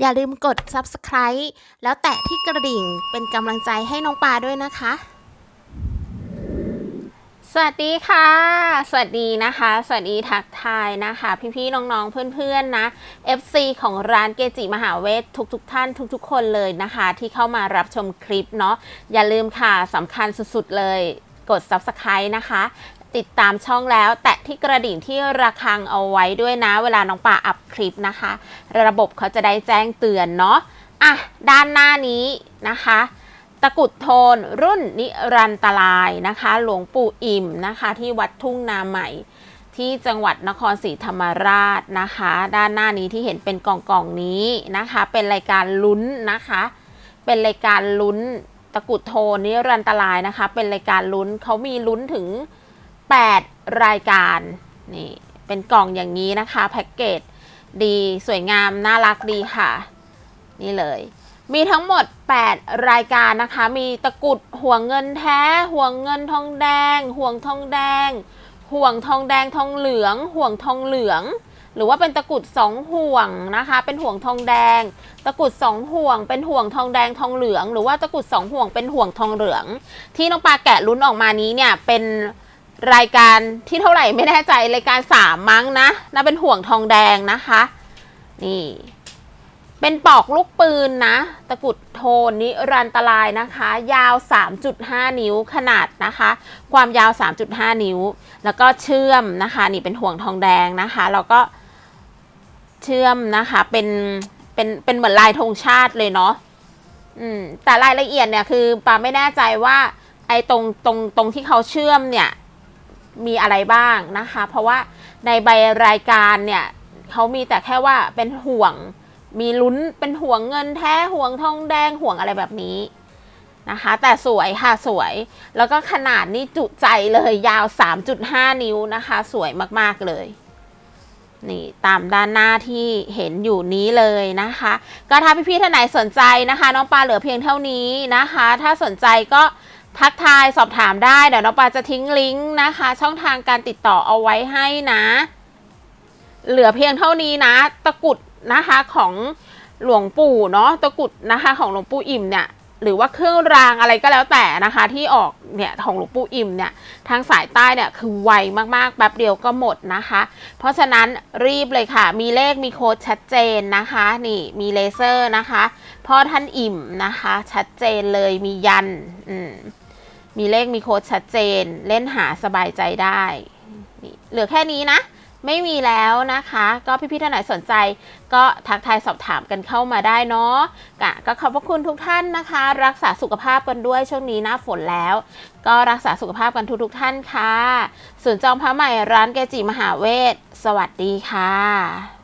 อย่าลืมกด subscribe แล้วแตะที่กระดิ่งเป็นกำลังใจให้น้องปลาด้วยนะคะ สวัสดีค่ะ สวัสดีนะคะ สวัสดีทักทายนะคะ พี่ๆน้องๆเพื่อนๆนะ FC ของร้านเกจิมหาเวททุกๆทท่านทุกๆ คนเลยนะคะ ที่เข้ามารับชมคลิปเนาะอย่าลืมค่ะสำคัญสุดๆเลยกด subscribe นะคะ ติดตามช่องแล้ว แตะที่กระดิ่งที่ระฆังเอาไว้ด้วยนะ เวลาน้องป่าอัพคลิปนะคะ ระบบเขาจะได้แจ้งเตือนเนาะอะด้านหน้านี้นะคะ ตะกุดโทนรุ่นนิรันตรายนะคะ หลวงปู่อิ่มนะคะ ที่วัดทุ่งนาใหม่ที่จังหวัดนครศรีธรรมราชนะคะ ด้านหน้านี้ที่เห็นเป็นกล่องกล่องนี้นะคะ เป็นรายการลุ้นนะคะ เป็นรายการลุ้นตะกุดโทนนิรันตรายนะคะ เป็นรายการลุ้นเขามีลุ้นถึง 8 รายการนี่เป็นกล่องอย่างนี้นะคะแพ็กเกจดีสวยงามน่ารักดีค่ะ นี่เลย มีทั้งหมด 8 รายการนะคะ มีตะกุดห่วงเงินแท้ ห่วงเงินทองแดง ห่วงทองแดง ห่วงทองแดงทองเหลือง ห่วงทองเหลือง หรือว่าเป็นตะกุดสองห่วงนะคะ เป็นห่วงทองแดง ตะกุดสองห่วง เป็นห่วงทองแดงทองเหลือง หรือว่าตะกุดสองห่วงเป็นห่วงทองเหลือง ที่น้องปลาแกะลุ้นออกมานี้เนี่ยเป็น รายการที่เท่าไหร่ไม่แน่ใจรายการสามมั้งนะน่าเป็นห่วงทองแดงนะคะ นี่ เป็นปอกลูกปืนนะ ตะกุดโทนนิรันตรายนะคะ ยาว 3.5 นิ้วขนาดนะคะ ความยาว 3.5 นิ้ว แล้วก็เชื่อมนะคะ นี่เป็นห่วงทองแดงนะคะแล้วก็เชื่อมนะคะเป็นเป็นเป็นเหมือนลายธงชาติเลยเนาะอืมแต่รายละเอียดเนี่ยคือปาไม่แน่ใจว่าไอ้ตรงตรงตรงที่เขาเชื่อมเนี่ย มีอะไรบ้างนะคะ เพราะว่าในใบรายการเนี่ยเขามีแต่แค่ว่าเป็นห่วง มีลุ้นเป็นห่วงเงินแท้ห่วงทองแดงห่วงอะไรแบบนี้นะคะ แต่สวยค่ะสวย แล้วก็ขนาดนี่จุใจเลยยาว 3.5 นิ้วนะคะ สวยมากๆเลยนี่ตามด้านหน้าที่เห็นอยู่นี้เลยนะคะ ก็ถ้าพี่ๆท่านไหนสนใจนะคะ น้องปลาเหลือเพียงเท่านี้นะคะ ถ้าสนใจก็ ทักทายสอบถามได้เดี๋ยวน้องปาจะทิ้งลิงก์นะคะ ช่องทางการติดต่อเอาไว้ให้นะ เหลือเพียงเท่านี้นะ ตะกุดนะคะของหลวงปู่เนาะตะกุดนะคะของหลวงปู่อิ่มเนี่ยหรือว่าเครื่องรางอะไรก็แล้วแต่นะคะ ที่ออกเนี่ยของหลวงปู่อิ่มเนี่ยทางสายใต้เนี่ยคือไวมากๆแป๊บเดียวก็หมดนะคะ เพราะฉะนั้นรีบเลยค่ะ มีเลขมีโค้ดชัดเจนนะคะ นี่มีเลเซอร์นะคะพ่อท่านอิ่มนะคะ ชัดเจนเลยมียันอืม มีเลขมีโค้ดชัดเจน เล่นหาสบายใจได้เหลือแค่นี้นะ ไม่มีแล้วนะคะ ก็พี่ๆท่านไหนสนใจ ก็ทักทายสอบถามกันเข้ามาได้เนาะก็ขอบพระคุณทุกท่านนะคะ รักษาสุขภาพกันด้วยช่วงนี้หน้าฝนแล้ว ก็รักษาสุขภาพกันทุกๆท่านค่ะศูนจองพระใหม่ร้านเกจิมหาเวทสวัสดีค่ะ